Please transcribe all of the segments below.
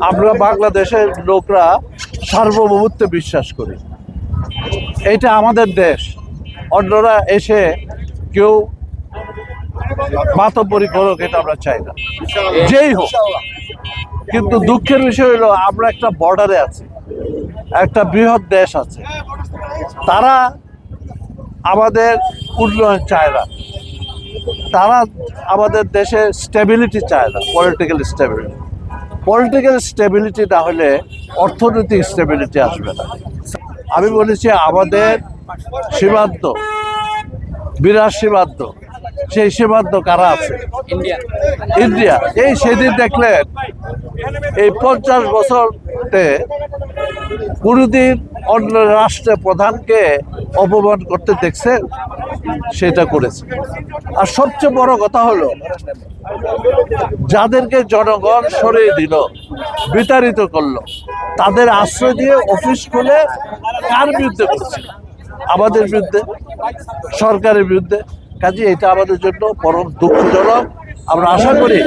আমরা বাংলাদেশের লোকরা সার্বভৌমত্বে বিশ্বাস করি। এটা আমাদের দেশ। অন্যরা এসে কেউ মাতব্বরি করুক, এটা আমরা চাই না। যেই হোক। কিন্তু দুঃখের বিষয় হলো, আমরা একটা বর্ডারে আছি। একটা বৃহৎ দেশ আছে। তারা আমাদের উন্নয়ন চায় না। তারা আমাদের দেশে স্টেবিলিটি চায় না পলিটিক্যাল স্টেবিলিটি পলিটিক্যাল স্টেবিলিটি না হলে অর্থনৈতিক স্টেবিলিটি আসবে না। আমি বলেছি আমাদের সীমান্ত বিরাট সীমান্ত সেই সীমান্ত কারা আছে? ইন্ডিয়া। এই সেদিন দেখলেন এই পঞ্চাশ বছরতে কোনোদিন অন্য রাষ্ট্রের প্রধানকে অপমান করতে দেখছেন? সেটা করেছে। আর সবচেয়ে বড় কথা হলো, যাদেরকে জনগণ সরিয়ে দিল, বিতাড়িত করল, তাদের আশ্রয় দিয়ে অফিস খুলে কার বিরুদ্ধে করছে? আমাদের বিরুদ্ধে, সরকারের বিরুদ্ধে। কাজে এটা আমাদের জন্য পরম দুঃখজনক। আমরা আশা করি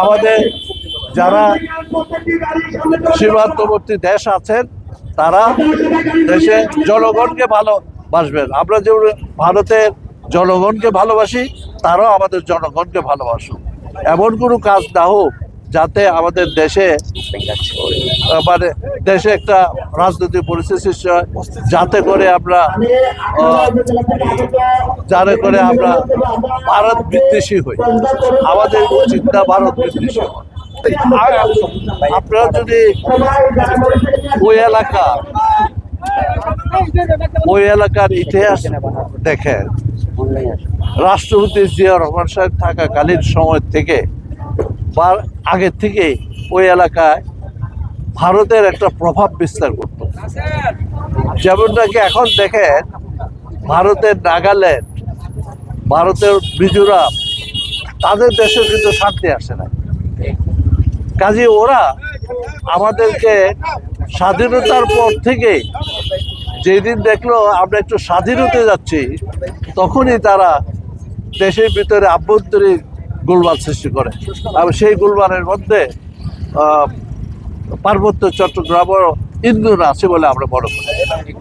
আমাদের যারা সীমান্তবর্তী দেশ আছেন, তারা দেশে জনগণকে ভালোবাসবেন আমরা যেমন ভারতের জনগণকে ভালোবাসি, তারাও আমাদের জনগণকে ভালোবাসুক। এমন কোনো কাজ না হোক, যাতে আমাদের দেশে মানে দেশে একটা রাজনৈতিক পরিস্থিতি সৃষ্টি হয়, যাতে করে আমরা যাতে করে আমরা ভারত বিদ্বেষী হই। আমাদের না ভারত বিদ্বেষী। আর আপনারা যদি ওই এলাকা ওই এলাকার ইতিহাস দেখেন রাষ্ট্রপতি জিয়া রহমান সাহেব থাকাকালীন সময় থেকে বা আগের থেকে ওই এলাকায় ভারতের একটা প্রভাব বিস্তার করত। যেমনটাকে এখন দেখেন, ভারতের নাগাল্যান্ড, ভারতের মিজোরাম, তাদের দেশে কিন্তু শান্তি আসে না কাজে ওরা আমাদেরকে স্বাধীনতার পর থেকে যেদিন দেখল আমরা একটু স্বাধীন হতে যাচ্ছি, তখনই তারা দেশের ভিতরে আভ্যন্তরীণ গোলমাল সৃষ্টি করে। আর সেই গোলমালের মধ্যে পার্বত্য চট্টগ্রামও ইন্দুর আছে বলে আমরা মনে করি।